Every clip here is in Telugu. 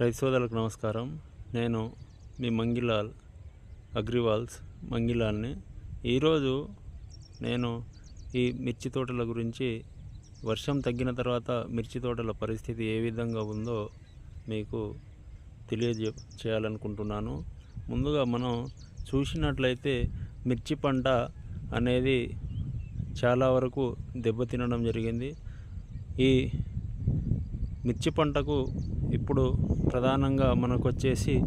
రైతు సోదరులకు నమస్కారం. నేను మీ మంగిలాల్ అగ్రివాల్స్ మంగిలాల్ని. ఈరోజు నేను ఈ మిర్చి తోటల గురించి వర్షం తగ్గిన తర్వాత మిర్చి తోటల పరిస్థితి ఏ విధంగా ఉందో మీకు తెలియజే చేయాలనుకుంటున్నాను. ముందుగా మనం చూసినట్లయితే మిర్చి పంట అనేది చాలా వరకు దెబ్బతినడం జరిగింది. ఈ మిర్చి పంటకు ఇప్పుడు ప్రధానంగా మనకు వచ్చేసి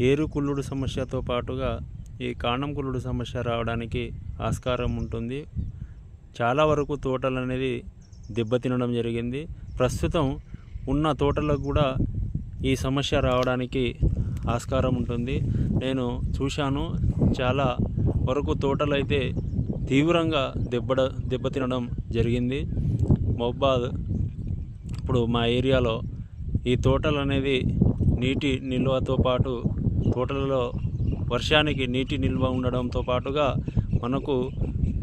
ఏరు కుళ్ళుడు సమస్యతో పాటుగా ఈ కాండం కుళ్ళుడు సమస్య రావడానికి ఆస్కారం ఉంటుంది. చాలా వరకు తోటలు అనేది దెబ్బతినడం జరిగింది. ప్రస్తుతం ఉన్న తోటలకు కూడా ఈ సమస్య రావడానికి ఆస్కారం ఉంటుంది. నేను చూశాను చాలా వరకు తోటలు అయితే తీవ్రంగా దెబ్బ దెబ్బతినడం జరిగింది. మహబాద్ ఇప్పుడు మా ఏరియాలో ఈ తోటలు అనేది నీటి నిల్వతో పాటు తోటలలో వర్షానికి నీటి నిల్వ ఉండడంతో పాటుగా మనకు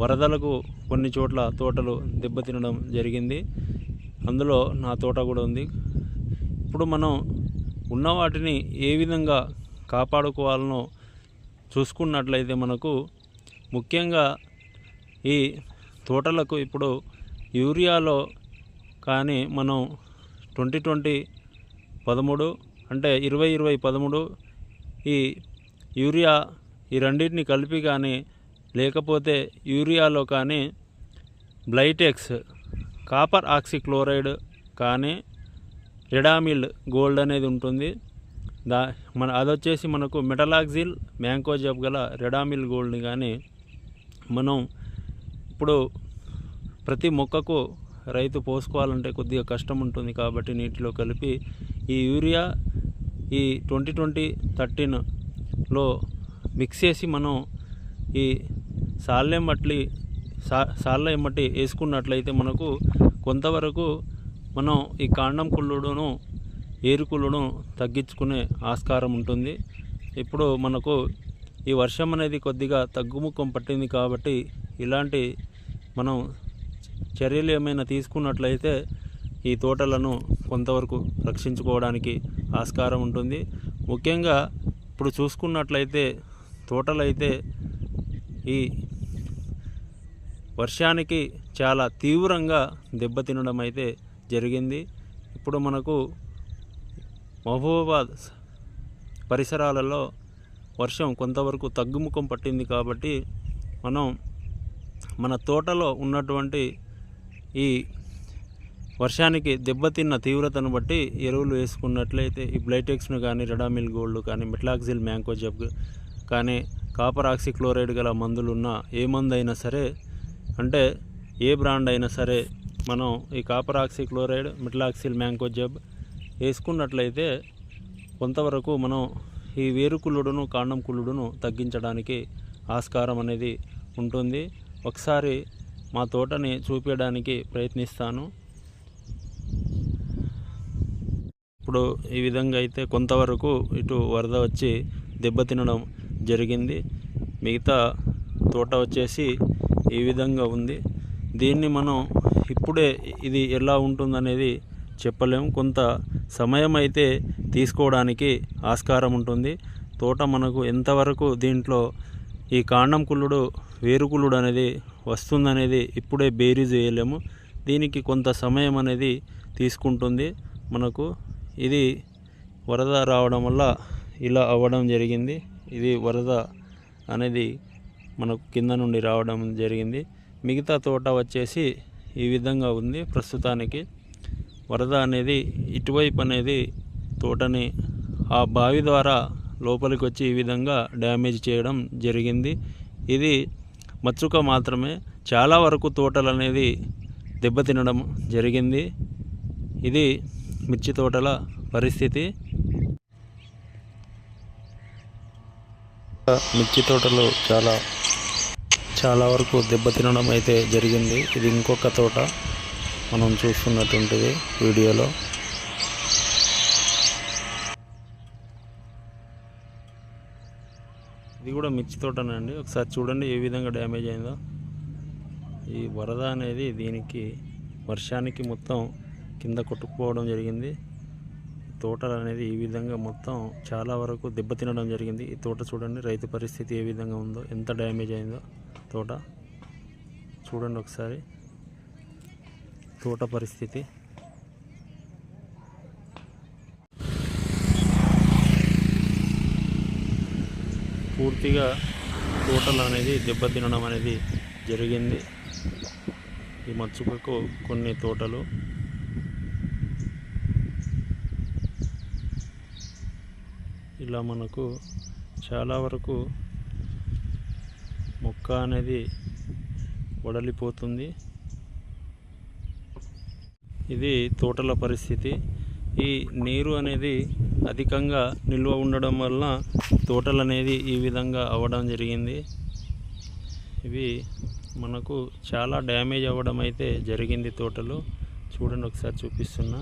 వరదలకు కొన్ని చోట్ల తోటలు దెబ్బతినడం జరిగింది. అందులో నా తోట కూడా ఉంది. ఇప్పుడు మనం ఉన్న వాటిని ఏ విధంగా కాపాడుకోవాలనో చూసుకున్నట్లయితే మనకు ముఖ్యంగా ఈ తోటలకు ఇప్పుడు యూరియాలో కానీ మనం ట్వంటీ ట్వంటీ పదమూడు అంటే ఇరవై ఇరవై పదమూడు. ఈ యూరియా ఈ రెండింటిని కలిపి కానీ లేకపోతే యూరియాలో కానీ బ్లైటెక్స్ కాపర్ ఆక్సిక్లోరైడ్ కానీ రెడామిల్ గోల్డ్ అనేది ఉంటుంది. దా మన అది వచ్చేసి మనకు మెటలాక్జిల్ మ్యాంకోజబ్ గల రెడామిల్ గోల్డ్ని కానీ మనం ఇప్పుడు ప్రతి మొక్కకు రైతు పోసుకోవాలంటే కొద్దిగా కష్టం ఉంటుంది కాబట్టి నీటిలో కలిపి ఈ యూరియా ఈ ట్వంటీ ట్వంటీ థర్టీన్లో మిక్స్ చేసి మనం ఈ సాల్లెం సా సాళ్ళ ఎమ్మటి వేసుకున్నట్లయితే మనకు కొంతవరకు మనం ఈ కాండం కుళ్ళుడును ఏరుకుళ్ళును తగ్గించుకునే ఆస్కారం ఉంటుంది. ఇప్పుడు మనకు ఈ వర్షం అనేది కొద్దిగా తగ్గుముఖం పట్టింది కాబట్టి ఇలాంటి మనం చర్యలు ఏమైనా తీసుకున్నట్లయితే ఈ తోటలను కొంతవరకు రక్షించుకోవడానికి ఆస్కారం ఉంటుంది. ముఖ్యంగా ఇప్పుడు చూసుకున్నట్లయితే తోటలైతే ఈ వర్షానికి చాలా తీవ్రంగా దెబ్బతినడం అయితే జరిగింది. ఇప్పుడు మనకు మహబూబాబాద్ పరిసరాలలో వర్షం కొంతవరకు తగ్గుముఖం పట్టింది కాబట్టి మనం మన తోటలో ఉన్నటువంటి ఈ వర్షానికి దెబ్బతిన్న తీవ్రతను బట్టి ఎరువులు వేసుకున్నట్లయితే ఈ బ్లైటెక్స్ను కానీ రెడామిల్ గోల్డ్ కానీ మెట్లాక్సిల్ మ్యాంకోజబ్ కానీ కాపర్ ఆక్సిక్లోరైడ్ గల మందులున్న ఏ మందు అయినా సరే అంటే ఏ బ్రాండ్ అయినా సరే మనం ఈ కాపర్ ఆక్సిక్లోరైడ్ మెట్లాక్సిల్ మ్యాంకోజబ్ వేసుకున్నట్లయితే కొంతవరకు మనం ఈ వేరుకుళ్ళుడును కాండం కుళ్ళుడును తగ్గించడానికి ఆస్కారం అనేది ఉంటుంది. ఒకసారి మా తోటని చూపించడానికి ప్రయత్నిస్తాను. ఇప్పుడు ఈ విధంగా అయితే కొంతవరకు ఇటు వరద వచ్చి దెబ్బతినడం జరిగింది. మిగతా తోట వచ్చేసి ఈ విధంగా ఉంది. దీన్ని మనం ఇప్పుడే ఇది ఎలా ఉంటుందనేది చెప్పలేము. కొంత సమయం అయితే తీసుకోవడానికి ఆస్కారం ఉంటుంది. తోట మనకు ఎంతవరకు దీంట్లో ఈ కాండం కుళ్ళుడు వేరుకుళ్ళుడు అనేది వస్తుందనేది ఇప్పుడే బేరీజ్ వేయలేము. దీనికి కొంత సమయం అనేది తీసుకుంటుంది మనకు. ఇది వరద రావడం వల్ల ఇలా అవ్వడం జరిగింది. ఇది వరద అనేది మనకు కింద నుండి రావడం జరిగింది. మిగతా తోట వచ్చేసి ఈ విధంగా ఉంది ప్రస్తుతానికి. వరద అనేది ఇటువైపు అనేది తోటని ఆ బావి ద్వారా లోపలికి వచ్చి ఈ విధంగా డ్యామేజ్ చేయడం జరిగింది. ఇది మచ్చుక మాత్రమే. చాలా వరకు తోటలు అనేది దెబ్బతినడం జరిగింది. ఇది మిర్చి తోటల పరిస్థితి? మిర్చి తోటలు చాలా చాలా వరకు దెబ్బతినడం అయితే జరిగింది. ఇది ఇంకొక తోట. మనం చూస్తున్నటువంటిది వీడియోలో. ఇది కూడా మిర్చి తోటనే అండి. ఒకసారి చూడండి ఏ విధంగా డ్యామేజ్ అయిందో. ఈ వరద అనేది దీనికి వర్షానికి మొత్తం కింద కొట్టుకుపోవడం జరిగింది. తోటలు అనేది ఈ విధంగా మొత్తం చాలా వరకు దెబ్బతినడం జరిగింది. ఈ తోట చూడండి రైతు పరిస్థితి ఏ విధంగా ఉందో ఎంత డ్యామేజ్ అయిందో తోట. చూడండి ఒకసారి. తోట పరిస్థితి. పూర్తిగా తోటలు అనేది దెబ్బతినడం అనేది జరిగింది. ఈ మచ్చుకకు కొన్ని తోటలు ఇలా మనకు చాలా వరకు మొక్క అనేది వడలిపోతుంది. ఇది తోటల పరిస్థితి. ఈ నీరు అనేది అధికంగా నిల్వ ఉండడం వల్ల తోటలు అనేది ఈ విధంగా అవ్వడం జరిగింది. ఇవి మనకు చాలా డ్యామేజ్ అవ్వడం అయితే జరిగింది తోటలు. చూడండి ఒకసారి చూపిస్తున్నా.